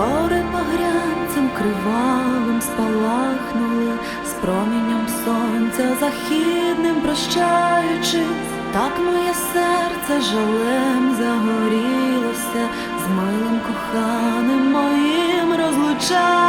Гори багрянцем кривавим спалахнули, з промінням сонця західним прощаючись, так моє серце жалем загорілося, з милим коханим моїм розлучаючись.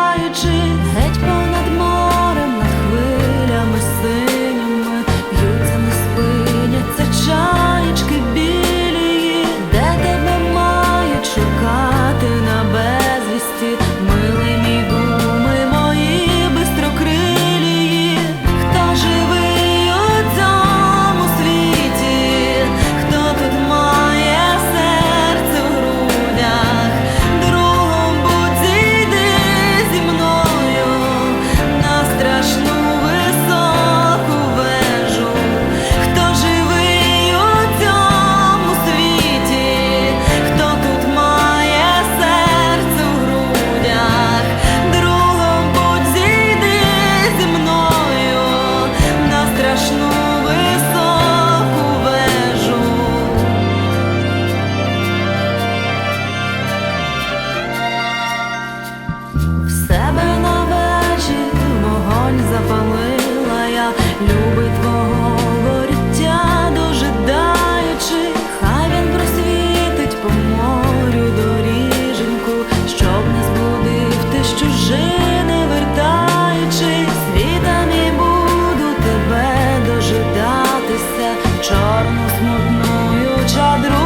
smutno jutra druga